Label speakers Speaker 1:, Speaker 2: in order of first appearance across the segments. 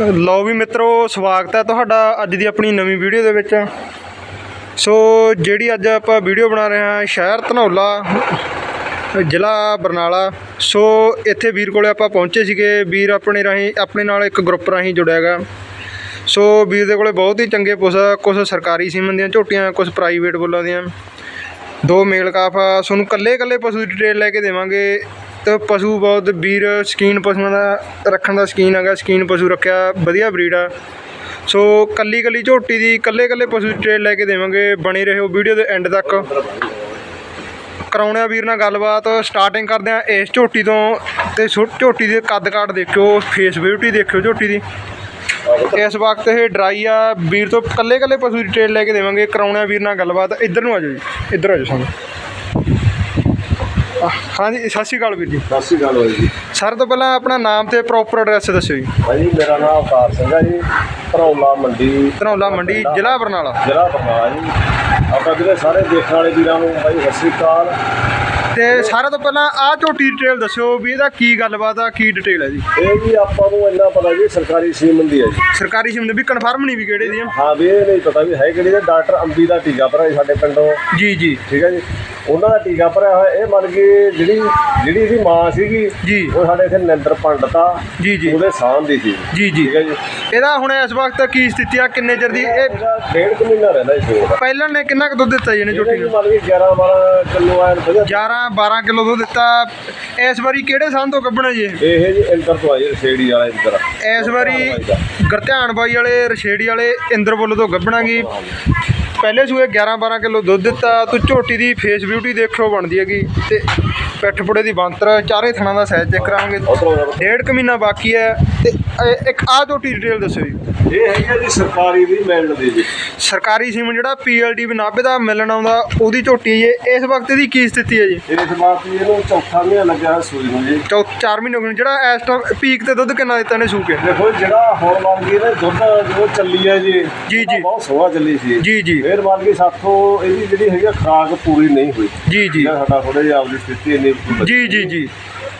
Speaker 1: ਲਓ ਵੀ ਮਿੱਤਰੋ, ਸਵਾਗਤ ਹੈ ਤੁਹਾਡਾ ਅੱਜ ਦੀ ਆਪਣੀ ਨਵੀਂ ਵੀਡੀਓ ਦੇ ਵਿੱਚ। ਸੋ ਜਿਹੜੀ ਅੱਜ ਆਪਾਂ ਵੀਡੀਓ ਬਣਾ ਰਹੇ ਹਾਂ, ਸ਼ਹਿਰ ਧਨੌਲਾ, ਜ਼ਿਲ੍ਹਾ ਬਰਨਾਲਾ। ਸੋ ਇੱਥੇ ਵੀਰ ਕੋਲੇ ਆਪਾਂ ਪਹੁੰਚੇ ਸੀਗੇ। ਵੀਰ ਆਪਣੇ ਰਾਹੀਂ, ਆਪਣੇ ਨਾਲ ਇੱਕ ਗਰੁੱਪ ਰਾਹੀਂ ਜੁੜਿਆ ਹੈਗਾ। ਸੋ ਵੀਰ ਦੇ ਕੋਲੇ ਬਹੁਤ ਹੀ ਚੰਗੇ ਪੁਸ ਆ ਕੁਝ ਸਰਕਾਰੀ ਸੀਮਨ ਦੀਆਂ ਝੋਟੀਆਂ ਕੁਝ ਪ੍ਰਾਈਵੇਟ ਬੁੱਲਾਂ ਦੀਆਂ। ਦੋ ਮੇਲ ਕਾਫ ਆ। ਤੁਹਾਨੂੰ ਕੱਲੇ ਕੱਲੇ ਪਸ਼ੂ ਦੀ ਡਿਟੇਲ ਲੈ ਕੇ ਦੇਵਾਂਗੇ। ਤੇ ਪਸ਼ੂ, ਬਹੁਤ ਵੀਰ ਸਕੀਨ ਪਸ਼ੂਆਂ ਦਾ ਰੱਖਣ ਦਾ ਸਕੀਨ ਹੈਗਾ, ਸਕੀਨ ਪਸ਼ੂ ਰੱਖਿਆ, ਵਧੀਆ ਬਰੀਡ ਆ। ਸੋ ਕੱਲੀ ਕੱਲੀ ਝੋਟੀ ਦੀ ਕੱਲੇ ਕੱਲੇ ਪਸ਼ੂ ਦੀ ਡਿਟੇਲ ਲੈ ਕੇ ਦੇਵਾਂਗੇ, ਬਣੇ ਰਹੋ ਵੀਡੀਓ ਦੇ ਐਂਡ ਤੱਕ। ਕਰਾਉਣੇ ਆ ਵੀਰ ਨਾਲ ਗੱਲਬਾਤ ਸਟਾਰਟਿੰਗ ਕਰਦੇ ਆ ਇਸ ਝੋਟੀ ਤੋਂ, ਤੇ ਛੋ- ਝੋਟੀ ਦੇ ਕੱਦ ਕਾਟ ਦੇਖਿਓ ਫੇਸ ਬਿਊਟੀ ਦੇਖਿਓ ਝੋਟੀ ਦੀ। ਇਸ ਵਕਤ ਇਹ ਡਰਾਈ ਆ, ਵੀਰ ਤੋਂ ਕੱਲੇ ਕੱਲੇ ਪਸ਼ੂ ਦੀ ਡਿਟੇਲ ਲੈ ਕੇ ਦੇਵਾਂਗੇ, ਕਰਾਉਣੇ ਆ ਵੀਰ ਨਾਲ ਗੱਲਬਾਤ, ਇੱਧਰ ਨੂੰ ਆ ਜਾਓ ਜੀ, ਇੱਧਰ ਆ ਜਾਓ ਸਾਨੂੰ। ਹਾਂਜੀ ਸਤਿ ਸ਼੍ਰੀ ਅਕਾਲ ਵੀਰ ਜੀ।
Speaker 2: ਸਤਿ ਸ਼੍ਰੀ ਅਕਾਲ ਬਾਈ ਜੀ।
Speaker 1: ਸਰ ਤੋਂ ਪਹਿਲਾਂ ਆਪਣਾ ਨਾਮ ਤੇ ਪ੍ਰੋਪਰ ਐਡਰੈਸ ਦੱਸਿਓ ਜੀ।
Speaker 2: ਭਾਈ ਮੇਰਾ ਨਾਮ ਅਵਤਾਰ ਸਿੰਘ ਹੈ ਜੀ ਧਰੌਲਾ ਮੰਡੀ।
Speaker 1: ਧਨੌਲਾ ਮੰਡੀ ਜ਼ਿਲ੍ਹਾ ਬਰਨਾਲਾ।
Speaker 2: ਜ਼ਿਲ੍ਹਾ ਬਰਨਾਲਾ ਜੀ। ਆਪਾਂ ਜਿਹੜੇ ਸਾਰੇ ਦੇਖਣ ਵਾਲੇ ਵੀਰਾਂ ਨੂੰ ਭਾਈ ਸਤਿ ਸ਼੍ਰੀ ਅਕਾਲ।
Speaker 1: ਤੇ ਸਾਰਿਆਂ ਤੋਂ ਪਹਿਲਾਂ ਆਹ ਝੋਟੀ ਡਿਟੇਲ ਦੱਸਿਓ ਵੀ ਇਹਦਾ ਕੀ ਗੱਲਬਾਤ ਆ ਕੀ ਡਿਟੇਲ ਹੈ ਜੀ?
Speaker 2: ਇਹ ਵੀ ਆਪਾਂ ਨੂੰ ਇੰਨਾ ਪਤਾ ਜੀ ਸਰਕਾਰੀ ਸੀਮਨ ਦੀ ਹੈ ਜੀ।
Speaker 1: ਸਰਕਾਰੀ ਸਿਮ ਦੇ ਵੀ ਕਨਫਰਮ ਨਹੀਂ ਵੀ ਕਿਹੜੇ ਦੀਆਂ
Speaker 2: ਹਾਂ ਵੀ ਇਹ ਨਹੀਂ ਪਤਾ ਵੀ ਹੈ ਕਿਹੜੀ ਦੇ ਡਾਕਟਰ ਅੰਬੀ ਦਾ ਟੀਕਾ ਭਰਾਇਆ ਸਾਡੇ ਪਿੰਡੋਂ।
Speaker 1: ਜੀ ਜੀ।
Speaker 2: ਠੀਕ ਹੈ ਜੀ। ਉਹਨਾਂ ਦਾ ਟੀਕਾ ਭਰਿਆ ਹੋਇਆ ਇਹ ਮੰਨ ਕੇ ਜਿਹੜੀ ਜਿਹੜੀ ਇਹਦੀ ਮਾਂ ਸੀਗੀ
Speaker 1: ਜੀ।
Speaker 2: ਉਹ ਸਾਡੇ ਇੱਥੇ ਨਿੰਦਰ ਪੰਡਤ ਆ।
Speaker 1: ਜੀ ਜੀ।
Speaker 2: ਉਹਦੇ ਸਾਹ ਦੀ ਸੀ।
Speaker 1: ਜੀ ਜੀ।
Speaker 2: ਠੀਕ ਹੈ ਜੀ।
Speaker 1: ਇਹਦਾ ਹੁਣ ਇਸ ਵਕਤ ਕੀ ਸਥਿਤੀ ਆ ਕਿੰਨੇ ਚਿਰ ਦੀ ਇਹ
Speaker 2: ਡੇਢ ਕੁ ਮਹੀਨਾ ਰਹਿੰਦਾ ਇਸ
Speaker 1: ਪਹਿਲਾਂ ਨੇ ਕਿੰਨਾ ਕੁ ਦੁੱਧ ਦਿੱਤਾ ਜੀ ਇਹਨੇ ਝੋਟੀ ਨੂੰ?
Speaker 2: ਮੰਨ ਕੇ 11 12 ਕਿਲੋ ਆਇਆ ਵਧੀਆ
Speaker 1: 11 12 ਕਿਲੋ ਦੁੱਧ ਦਿੱਤਾ। ਇਸ ਵਾਰੀ ਕਿਹੜੇ ਸੰਨ ਤੋਂ ਕੱਢਣਾ ਜੀ? ਇਹ?
Speaker 2: ਜੀ ਇੰਟਰ ਤੋਂ ਆਈ ਰਸੇੜੀ ਵਾਲਾ ਇੰਟਰ
Speaker 1: ਇਸ ਵਾਰੀ ਗਰਧਿਆਨ ਬਾਈ ਵਾਲੇ ਰਸ਼ੇੜੀ ਵਾਲੇ ਇੰਦਰ ਬੁੱਲ ਤੋਂ ਗੱਭਣਾਗੀ। ਪਹਿਲੇ ਸੂਏ 11 12 ਕਿਲੋ ਦੁੱਧ ਦਿੱਤਾ। ਤੂੰ ਝੋਟੀ ਦੀ ਫੇਸ ਬਿਊਟੀ ਦੇਖਿਓ ਬਣਦੀ ਹੈਗੀ। ਤੇ ਪਿੱਠ ਪੁੜੇ ਦੀ ਬੰਤਰ ਚਾਰੇ ਥਣਾ ਦਾ ਸਾਈਜ਼ ਚੈੱਕ ਕਰਾਂਗੇ। ਡੇਢ ਕੁ ਮਹੀਨਾ ਬਾਕੀ ਹੈ। ਤੇ ਇੱਕ ਆਹ ਝੋਟੀ ਡਿਟੇਲ ਦੱਸਿਓ ਜੀ।
Speaker 2: ਇਹ ਹੈਗਾ ਜੀ ਸਰਕਾਰੀ ਵੀ ਮਿਲਣ ਦੀ ਜੀ।
Speaker 1: ਸਰਕਾਰੀ ਸੀਮਨ ਜਿਹੜਾ ਪੀਐਲਡੀ ਨਾਭੇ ਦਾ ਮਿਲਣ ਆਉਂਦਾ ਉਹਦੀ ਝੋਟੀ ਹੈ ਜੀ। ਇਸ ਵਕਤ ਦੀ ਕੀ ਸਥਿਤੀ ਹੈ ਜੀ?
Speaker 2: ਇਸ ਵਾਰ ਵੀ ਇਹਨੂੰ ਚੌਥਾ ਮਹੀਨਾ ਲੱਗਿਆ ਸੂਈ ਨੂੰ ਜੀ।
Speaker 1: ਚੌ 4 ਮਹੀਨੇ ਹੋ ਗਏ ਨੇ। ਜਿਹੜਾ ਇਸ ਟਾਈਮ ਪੀਕ ਤੇ ਦੁੱਧ ਕਿੰਨਾ ਦਿੱਤਾ ਨੇ ਸੂਕੇ
Speaker 2: ਦੇਖੋ ਜਿਹੜਾ ਹੁਣ ਮੰਨ ਗਈ ਨਾ ਦੁੱਧ ਜੋ ਚੱਲੀ ਹੈ ਜੀ
Speaker 1: ਜੀ,
Speaker 2: ਉਹ
Speaker 1: ਜੀ।
Speaker 2: ਬਹੁਤ ਸੋਹਣਾ ਚੱਲੀ ਸੀ।
Speaker 1: ਜੀ ਜੀ।
Speaker 2: ਫੇਰ ਮੰਨ ਗਈ ਸਾਥੋਂ ਇਹਦੀ ਜਿਹੜੀ ਹੈਗੀ ਖੁਰਾਕ ਪੂਰੀ ਨਹੀਂ ਹੋਈ।
Speaker 1: ਜੀ ਜੀ।
Speaker 2: ਜਿਹੜਾ ਸਾਡਾ ਥੋੜੇ ਜਿਹਾ ਆਪਦੀ ਸਥਿਤੀ ਇੰਨੀ
Speaker 1: ਜੀ ਜੀ ਜੀ।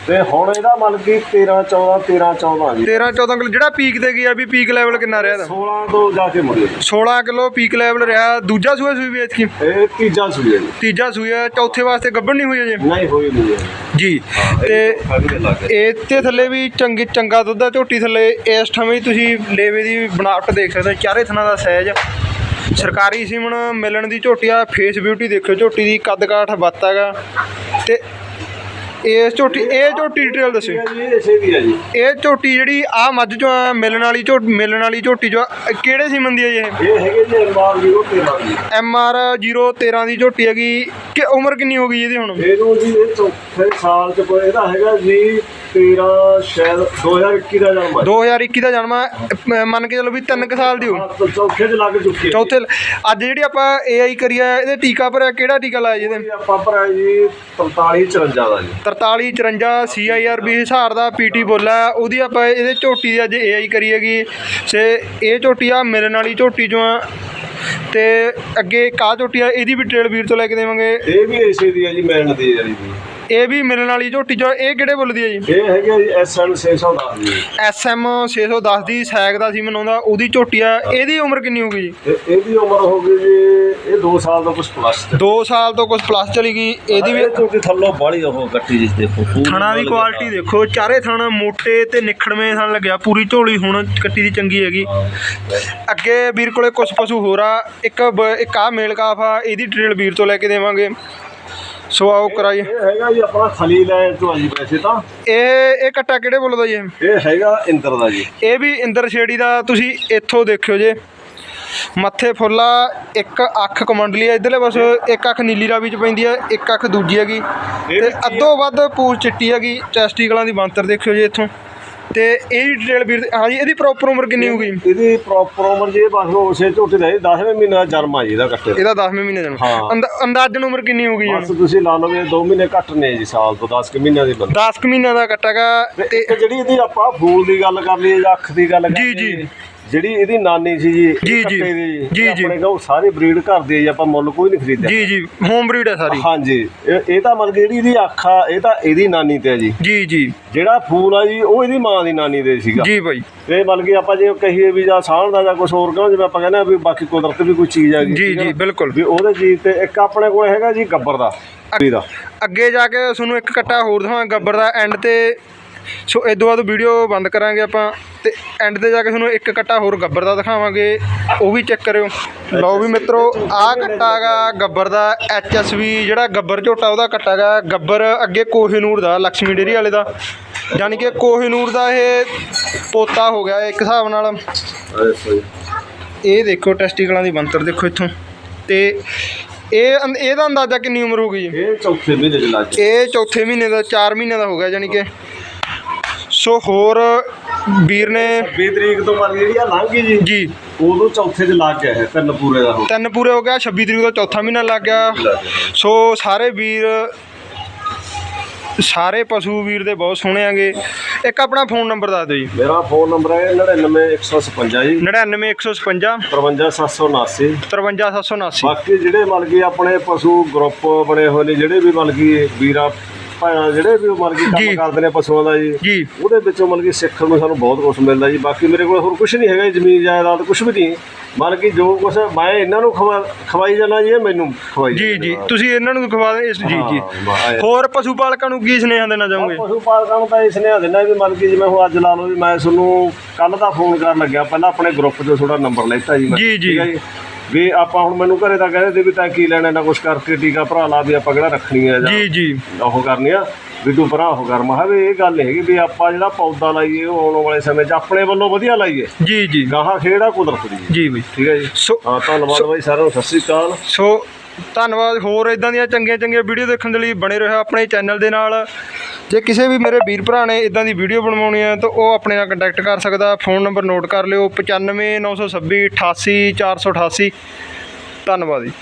Speaker 2: ਤੇ ਹੁਣ ਇਹਦਾ ਮੰਨ ਗਈ 13 14 13 14 ਜੀ।
Speaker 1: 13 14 ਕਿਲੋ ਜਿਹੜਾ ਪੀਕ ਤੇ ਗਿਆ ਵੀ ਪੀਕ ਲੈਵਲ ਕਿੰਨਾ ਰਿਹਾ ਇਹਦਾ?
Speaker 2: 16 ਤੋਂ ਜਾ ਕੇ ਮੁੜੀ
Speaker 1: 16 ਕਿਲੋ ਪੀਕ ਲੈਵਲ ਰਿਹਾ ਦੂਜਾ ਸੂਆ ਸੂਈ ਵੇਚ ਕੀ?
Speaker 2: ਇਹ ਤੀਜਾ ਸੂਈ ਹੈ ਜੀ।
Speaker 1: ਤੀਜਾ ਸੂਆ ਚੌਥੇ ਵਾਸਤੇ ਗੱਭਣ ਨਹੀਂ ਹੋਈ ਅਜੇ?
Speaker 2: ਨਹੀਂ ਹੋਈ ਨਹੀਂ ਹੈ।
Speaker 1: ਜੀ ਤੇ
Speaker 2: ਖਾਲੀ ਲੱਗ
Speaker 1: ਇਹ ਤੇ ਥੱਲੇ ਵੀ ਚੰਗੀ ਚੰਗਾ ਦੁੱਧ ਆ ਝੋਟੀ ਥੱਲੇ। ਇਸ ਟਾਈਮ ਤੁਸੀਂ ਲੇਵੇ ਦੀ ਬਣਾਵਟ ਦੇਖ ਸਕਦੇ ਹੋ ਚਾਰੇ ਥਣਾ ਦਾ ਸਾਈਜ਼ ਸਰਕਾਰੀ ਸੀਮਣ ਮਿਲਣ ਦੀ ਝੋਟੀ ਆ ਫੇਸ ਬਿਊਟੀ ਦੇਖਿਓ ਝੋਟੀ ਦੀ ਕੱਦ ਕਾਠ ਬੱਤ ਹੈਗਾ। ਤੇ ਇਸ ਝੋਟੀ ਇਹ ਝੋਟੀ ਡਿਟੇਲ ਦੱਸਿਓ
Speaker 2: ਜੀ ਜੀ।
Speaker 1: ਇਹ ਝੋਟੀ ਜਿਹੜੀ ਆ ਮੱਝ ਚੋਂ ਮਿਲਣ ਵਾਲੀ ਝੋਟ ਮਿਲਣ ਵਾਲੀ ਝੋਟੀ ਜੋ ਇਹ ਕਿਹੜੇ ਸੀਮਨ ਦੀ ਹੈ ਜੀ ਇਹ?
Speaker 2: ਇਹ ਹੈਗੇ ਜੀ ਅਰਮਾਨ ਜੀ ਉਹ 13 ਦੀ।
Speaker 1: ਐਮ ਆਰ 013 ਦੀ ਝੋਟੀ ਹੈਗੀ। ਕਿ ਉਮਰ ਕਿੰਨੀ ਹੋ ਗਈ ਇਹਦੀ ਹੁਣ?
Speaker 2: ਇਹਨੂੰ ਜੀ ਇਹ ਚੌਥੇ ਸਾਲ ਚ ਕੋਈ ਇਹਦਾ ਹੈਗਾ ਜੀ 13 ਸ਼ਾਇਦ 2021 ਦਾ ਜਨਮ ਹੈ।
Speaker 1: 2021 ਦਾ ਜਨਮ ਹੈ। ਮੰਨ ਕੇ ਚਲੋ ਵੀ 3 ਕੁ ਸਾਲ ਦੀ ਹੋ
Speaker 2: ਹਾਂ, ਚੌਥੇ ਚ ਲੱਗ ਚੁੱਕੀ ਹੈ।
Speaker 1: ਚੌਥੇ ਅੱਜ ਜਿਹੜੀ ਆਪਾਂ ਏਆਈ ਕਰੀ ਆ ਇਹਦੇ ਟੀਕਾ ਭਰਿਆ ਕਿਹੜਾ ਟੀਕਾ ਲਾਇਆ ਜੀ ਇਹਦੇ?
Speaker 2: ਜੀ ਆਪਾਂ ਭਰਾਇਆ ਜੀ 43 54 ਦਾ ਜੀ।
Speaker 1: 43 54 ਸੀਆਈਆਰਬੀ ਹਿਸਾਰ ਦਾ ਪੀਟੀ ਬੋਲਾ ਉਹਦੀ ਆਪਾਂ ਇਹਦੇ ਝੋਟੀ ਦੀ ਅੱਜ ਏਆਈ ਕਰੀ ਹੈਗੀ। ਸੇ ਇਹ ਝੋਟੀ ਆ ਮਿਲਣ ਵਾਲੀ ਝੋਟੀ ਚੋਂ ਆ। ਤੇ ਅੱਗੇ ਕਾ ਝੋਟੀ ਆ ਇਹਦੀ ਵੀ ਡਿਟੇਲ ਵੀਰ ਤੋਂ ਲੈ ਕੇ ਦੇਵਾਂਗੇ।
Speaker 2: ਇਹ ਵੀ ਇਸੇ ਦੀ ਹੈ ਜੀ ਮੈਨ ਦੀ ਹੈ ਜੀ
Speaker 1: ਇਹ ਵੀ ਮਿਲਣ ਵਾਲੀ ਝੋਟੀ ਚੋਂ ਇਹ ਕਿਹੜੇ ਬੁੱਲ ਦੀ ਹੈ ਜੀ?
Speaker 2: ਇਹ ਹੈਗਾ ਜੀ ਐਸਐਨ 610 ਜੀ
Speaker 1: ਐਸਐਮ 610 ਦੀ। ਸੈਗ ਦਾ ਸੀ ਮਨਾਉਂਦਾ ਉਹਦੀ ਝੋਟੀ ਆ ਇਹਦੀ ਉਮਰ ਕਿੰਨੀ ਹੋ ਗਈ ਜੀ?
Speaker 2: ਤੇ ਇਹਦੀ ਉਮਰ ਹੋ ਗਈ ਜੀ ਇਹ 2 ਸਾਲ ਤੋਂ ਕੁਝ ਪਲੱਸ ਤੇ।
Speaker 1: 2 ਸਾਲ ਤੋਂ ਕੁਝ ਪਲੱਸ ਚਲੀ ਗਈ ਇਹਦੀ ਵੀ
Speaker 2: ਕਿਉਂਕਿ ਥੱਲੋਂ ਬਾਹਲੀ ਉਹ ਕੱਟੀ ਜਿਸ ਦੇਖੋ
Speaker 1: ਥਣਾ ਦੀ ਕੁਆਲਿਟੀ ਦੇਖੋ ਚਾਰੇ ਥਣ ਮੋਟੇ ਤੇ ਨਿਖੜਵੇਂ ਥਣ ਲੱਗਿਆ ਪੂਰੀ ਝੋਲੀ ਹੁਣ ਕੱਟੀ ਦੀ ਚੰਗੀ ਹੈਗੀ। ਅੱਗੇ ਵੀਰ ਕੋਲੇ ਕੁਝ ਪਸ਼ੂ ਹੋਰ ਆ ਇੱਕ ਇੱਕ ਆ ਮੇਲ ਕਾਫ ਆ ਇਹਦੀ ਡਿਟੇਲ ਵੀਰ ਤੋਂ ਲੈ ਕੇ ਦੇਵਾਂਗੇ। ਸੋ ਆਓ ਕਰਾਈ
Speaker 2: ਇਹ ਹੈਗਾ ਜੀ ਆਪਣਾ ਖਲੀਲੈਂਡ ਤੋਂ ਆ ਜੀ ਵੈਸੇ ਤਾਂ।
Speaker 1: ਇਹ ਇਹ ਕੱਟਾ ਕਿਹੜੇ ਬੋਲਦਾ ਜੀ? ਇਹ?
Speaker 2: ਹੈਗਾ ਇੰਦਰ ਦਾ ਜੀ।
Speaker 1: ਇਹ ਵੀ ਇੰਦਰ ਛੇੜੀ ਦਾ ਤੁਸੀਂ ਇੱਥੋਂ ਦੇਖਿਓ ਜੇ। ਮੱਥੇ ਫੁੱਲਾ ਇੱਕ ਅੱਖ ਕਮੰਡਲੀ ਆ ਇਧਰਲੇ ਪਾਸੇ ਇੱਕ ਅੱਖ ਨੀਲੀ ਰਾਵੀ ਚ ਪੈਂਦੀ ਆ ਇੱਕ ਅੱਖ ਦੂਜੀ ਹੈਗੀ। ਤੇ ਅੱਧੋ ਵੱਧ ਪੂਛ ਚਿੱਟੀ ਹੈਗੀ ਟੈਸਟੀਕਲਾਂ ਦੀ ਬੰਤਰ ਦੇਖਿਓ ਜੇ ਇੱਥੋਂ। ਤੇ ਇਹ ਡਿਟੇਲ ਵੀਰ ਹਾਂਜੀ ਇਹਦੀ ਪ੍ਰੋਪਰ ਉਮਰ ਕਿੰਨੀ ਹੋ ਗਈ
Speaker 2: ਇਹਦੀ ਪ੍ਰੋਪਰ ਉਮਰ ਜੀ ਬਸ ਉਸੇ ਝੋਟੇ ਦਾ 10ਵੇਂ ਮਹੀਨੇ ਦਾ ਜਨਮ ਆ ਜੀ ਇਹਦਾ ਕੱਟੇ। ਦਾ
Speaker 1: ਇਹਦਾ 10ਵੇਂ ਮਹੀਨੇ
Speaker 2: ਹਾਂ।
Speaker 1: ਅੰਦਾ- ਅੰਦਾਜ਼ਨ ਉਮਰ ਕਿੰਨੀ ਹੋ ਗਈ
Speaker 2: ਬਸ ਤੁਸੀਂ ਲਾ ਲਓ ਵੀ 2 ਮਹੀਨੇ ਘੱਟ ਨੇ ਜੀ ਸਾਲ ਤੋਂ 10 ਕਿ ਮਹੀਨਿਆਂ ਦੀ ਬੰਦਾ।
Speaker 1: 10 ਕੁ ਮਹੀਨਿਆਂ ਦਾ ਕੱਟਾਗਾ
Speaker 2: ਤੇ
Speaker 1: ਤੇ
Speaker 2: ਇੱਕ ਜਿਹੜੀ ਇਹਦੀ ਆਪਾਂ ਫੂਲ ਦੀ ਗੱਲ ਕਰ ਲਈਏ ਜਾਂ ਅੱਖ ਦੀ ਗੱਲ ਕਰ
Speaker 1: ਜੀ, ਜੀ।
Speaker 2: ਲਈਏ, ਜਿਹੜੀ ਇਹਦੀ ਨਾਨੀ ਸੀ ਜੀ
Speaker 1: ਜੀ, ਜੀ।
Speaker 2: ਕੱਟੇ ਦੀ
Speaker 1: ਜੀ, ਜੀ।
Speaker 2: ਆਪਣੇ ਕੋਲ ਸਾਰੀ ਬਰੀਡ ਘਰ ਦੀ ਜੀ ਆਪਾਂ ਮੁੱਲ ਕੋਈ ਨਹੀਂ ਖਰੀਦਿਆ।
Speaker 1: ਜੀ ਜੀ ਹੋਮ ਬਰੀਡ ਹੈ ਸਾਰੀ।
Speaker 2: ਹਾਂਜੀ ਇਹ ਇਹ ਤਾਂ ਮਤਲਬ ਕਿ ਜਿਹੜੀ ਇਹਦੀ ਅੱਖ ਆ ਇਹ ਤਾਂ ਇਹਦੀ ਨਾਨੀ ਤੇ ਹੈ ਜੀ।
Speaker 1: ਜੀ ਜੀ।
Speaker 2: ਜਿਹੜਾ ਫੂਲ ਆ ਜੀ ਉਹ ਇਹਦੀ ਮਾਂ ਦੀ ਨਾਨੀ ਦੇ ਸੀਗਾ।
Speaker 1: ਜੀ ਬਾਈ।
Speaker 2: ਇਹ ਮਤਲਬ ਕਿ ਆਪਾਂ ਜੇ ਕਹੀਏ ਵੀ ਜਾਂ ਸਾਂਝ ਦਾ ਜਾਂ ਕੁਝ ਹੋਰ ਕਹੋ ਜਿਵੇਂ ਆਪਾਂ ਕਹਿੰਦੇ ਆ ਵੀ ਬਾਕੀ ਕੁਦਰਤ ਵੀ ਕੋਈ ਚੀਜ਼ ਆ ਗਈ
Speaker 1: ਜੀ
Speaker 2: ਠੀਕ
Speaker 1: ਜੀ
Speaker 2: ਨਾ?
Speaker 1: ਬਿਲਕੁਲ।
Speaker 2: ਵੀ ਉਹਦੇ ਚੀਜ਼ ਤੇ ਇੱਕ ਆਪਣੇ ਕੋਲ ਹੈਗਾ ਜੀ ਗੱਬਰ ਦਾ
Speaker 1: ਅੱਗੇ ਜਾ ਕੇ ਤੁਹਾਨੂੰ ਇੱਕ ਕੱਟਾ ਹੋਰ ਦਿਖਾਵਾਂ ਗੱਬਰ ਦਾ ਐਂਡ ਤੇ ਸੋ ਇਹ ਤੋਂ ਬਾਅਦ ਵੀਡੀਓ ਬੰਦ ਕਰਾਂਗੇ ਆਪਾਂ ਤੇ ਐਂਡ ਤੇ ਜਾ ਕੇ ਤੁਹਾਨੂੰ ਇੱਕ ਕੱਟਾ ਹੋਰ ਗੱਬਰ ਦਾ ਦਿਖਾਵਾਂਗੇ ਉਹ ਵੀ ਚੈੱਕ ਕਰਿਓ। ਲਓ ਵੀ ਮਿੱਤਰੋ ਆਹ ਕੱਟਾ ਹੈਗਾ ਗੱਬਰ ਦਾ ਐਚਐਸਵੀ ਜਿਹੜਾ ਗੱਬਰ ਝੋਟਾ ਉਹਦਾ ਕੱਟਾ ਹੈਗਾ ਗੱਬਰ ਅੱਗੇ ਕੋਹੀਨੂਰ ਦਾ ਲక్ష్ਮੀ ਡੇਰੀ ਵਾਲੇ ਦਾ। ਯਾਨੀ ਕਿ ਕੋਹੀਨੂਰ ਦਾ ਇਹ ਪੋਤਾ ਹੋ ਗਿਆ ਇੱਕ ਹਿਸਾਬ ਨਾਲ। ਇਹ ਦੇਖੋ ਟੈਸਟੀਕਲਾਂ ਦੀ ਬੰਤਰ ਦੇਖੋ ਇੱਥੋਂ। ਤੇ ਇਹ ਇਹਦਾ ਅੰਦਾਜ਼ਾ ਕਿੰਨੀ ਉਮਰ ਹੋ ਗਈ?
Speaker 2: ਇਹ ਚੌਥੇ ਮਹੀਨੇ ਦੇ ਲੱਗ
Speaker 1: ਇਹ ਚੌਥੇ ਮਹੀਨੇ ਦਾ 4 ਮਹੀਨੇ ਦਾ ਹੋ ਗਿਆ ਯਾਨੀ ਕਿ। ਸੋ ਹੋਰ ਵੀਰ ਨੇ
Speaker 2: 20 ਤਰੀਕ ਤੋਂ ਮਰ ਜਿਹੜੀ ਆ ਲੰਘ ਗਈ ਜੀ।
Speaker 1: ਜੀ।
Speaker 2: ਉਦੋਂ ਚੌਥੇ 'ਚ ਲੱਗ ਗਿਆ ਇਹ ਤਿੰਨ ਪੂਰੇ ਦਾ ਹੋ
Speaker 1: ਤਿੰਨ ਪੂਰੇ ਹੋ ਗਿਆ 26 ਤਰੀਕ ਦਾ ਚੌਥਾ ਮਹੀਨਾ ਲੱਗ ਗਿਆ। ਸੋ ਸਾਰੇ ਵੀਰ ਸਾਰੇ ਪਸ਼ੂ ਵੀਰ ਦੇ ਬਹੁਤ ਸੋਹਣੇ ਆਗੇ। ਇੱਕ ਆਪਣਾ ਫੋਨ ਨੰਬਰ ਦੱਸ ਦਿਓ ਜੀ।
Speaker 2: ਮੇਰਾ ਫੋਨ ਨੰਬਰ ਹੈ 99156 ਜੀ।
Speaker 1: 99156
Speaker 2: 53779
Speaker 1: 53779
Speaker 2: ਬਾਕੀ ਜਿਹੜੇ ਮਤਲਬ ਕਿ ਆਪਣੇ ਪਸ਼ੂ ਗਰੁੱਪ ਬਣੇ ਹੋਏ ਨੇ ਜਿਹੜੇ ਵੀ ਮਤਲਬ ਕਿ ਵੀਰਾ ਭਾਣਾ ਜਿਹੜੇ ਵੀ ਮਤਲਬ ਕਿ
Speaker 1: ਜੀ।
Speaker 2: ਕੰਮ ਕਰਦੇ ਨੇ ਪਸ਼ੂਆਂ ਦਾ ਜੀ
Speaker 1: ਜੀ।
Speaker 2: ਉਹਦੇ ਵਿੱਚੋਂ ਮਤਲਬ ਕਿ ਸਿੱਖਣ ਨੂੰ ਸਾਨੂੰ ਬਹੁਤ ਕੁਝ ਮਿਲਦਾ ਜੀ। ਬਾਕੀ ਮੇਰੇ ਕੋਲ ਹੋਰ ਕੁਝ ਨਹੀਂ ਹੈਗਾ ਜੀ, ਜ਼ਮੀਨ ਜਾਇਦਾਦ ਕੁਝ ਵੀ ਨਹੀਂ। ਮਤਲਬ ਕਿ ਜੋ ਕੁਝ ਮੈਂ ਇਹਨਾਂ ਨੂੰ ਖਵਾ ਖਵਾਈ ਜਾਣਾ ਜੀ ਇਹ ਮੈਨੂੰ ਖਵਾਈ
Speaker 1: ਜੀ ਜੀ। ਤੁਸੀਂ ਇਹਨਾਂ ਨੂੰ ਖਵਾ ਦੇ ਇਸ ਜੀ ਜੀ।
Speaker 2: ਹਾਂ,
Speaker 1: ਹੋਰ ਪਸ਼ੂ ਪਾਲਕਾਂ ਨੂੰ ਕੀ ਸੁਨੇਹਾ ਦੇਣਾ ਚਾਹੋਗੇ?
Speaker 2: ਪਸ਼ੂ ਪਾਲਕਾਂ ਨੂੰ ਤਾਂ ਇਸ ਨੇ ਦੇਣਾ ਵੀ ਮਤਲਬ ਕਿ ਜਿਵੇਂ ਹੁਣ ਅੱਜ ਲਾ ਲਓ ਵੀ ਮੈਂ ਤੁਹਾਨੂੰ ਕੱਲ ਦਾ ਫੋਨ ਕਰਨ ਲੱਗਿਆ। ਪਹਿਲਾਂ ਆਪਣੇ ਗਰੁੱਪ 'ਚੋਂ ਥੋੜਾ ਨੰਬਰ ਲੈਤਾ ਜੀ ਮੈਂ।
Speaker 1: ਜੀ, ਜੀ।
Speaker 2: ਠੀਕ ਹੈ ਵੀ ਆਪਾਂ ਹੁਣ ਮੈਨੂੰ ਘਰੇ ਤਾਂ ਕਹਿੰਦੇ ਤੇ ਵੀ ਤਾਂ ਕੀ ਲੈਣਾ ਨਾ ਕੁਝ ਕਰਕੇ ਟੀਕਾ ਭਰਾ ਲਾ ਵੀ ਆਪਾਂ ਕਿਹੜਾ ਰੱਖਣੀ ਆ ਜਾਂ
Speaker 1: ਜੀ ਜੀ।
Speaker 2: ਉਹ ਕਰਨੀ ਆ। ਵੀ ਤੂੰ ਭਰਾ ਉਹ ਕਰ। ਮੈਂ ਕਿਹਾ ਵੀ ਇਹ ਗੱਲ ਹੈਗੀ ਵੀ ਆਪਾਂ ਜਿਹੜਾ ਪੌਦਾ ਲਾਈਏ ਉਹ ਆਉਣ ਵਾਲੇ ਸਮੇਂ 'ਚ ਆਪਣੇ ਵੱਲੋਂ ਵਧੀਆ ਲਾਈਏ।
Speaker 1: ਜੀ ਜੀ।
Speaker 2: ਗਾਹਾਂ ਖੇੜਾ ਕੁਦਰਤ ਦੀ। ਹੈ।
Speaker 1: ਜੀ ਬਈ।
Speaker 2: ਠੀਕ ਹੈ ਜੀ।
Speaker 1: ਸੋ
Speaker 2: ਹਾਂ ਧੰਨਵਾਦ ਬਾਈ ਸਾਰਿਆਂ ਨੂੰ ਸਤਿ ਸ੍ਰੀ ਅਕਾਲ।
Speaker 1: ਸੋ ਧੰਨਵਾਦ, ਹੋਰ ਇਦਾਂ ਦੀਆਂ ਚੰਗੀਆਂ ਚੰਗੀਆਂ ਵੀਡੀਓ ਦੇਖਣ ਦੇ ਲਈ ਬਣੇ ਰਹੋ ਆਪਣੇ ਚੈਨਲ ਦੇ ਨਾਲ। ਜੇ ਕਿਸੇ ਵੀ ਮੇਰੇ ਵੀਰ ਭਰਾ ਨੇ ਇਦਾਂ ਦੀ ਵੀਡੀਓ ਬਣਵਾਉਣੀ ਹੈ ਤਾਂ ਉਹ ਆਪਣੇ ਨਾਲ ਕੰਟੈਕਟ ਕਰ ਸਕਦਾ। ਫੋਨ ਨੰਬਰ ਨੋਟ ਕਰ ਲਿਓ 95 926 88 488 ਧੰਨਵਾਦ ਜੀ।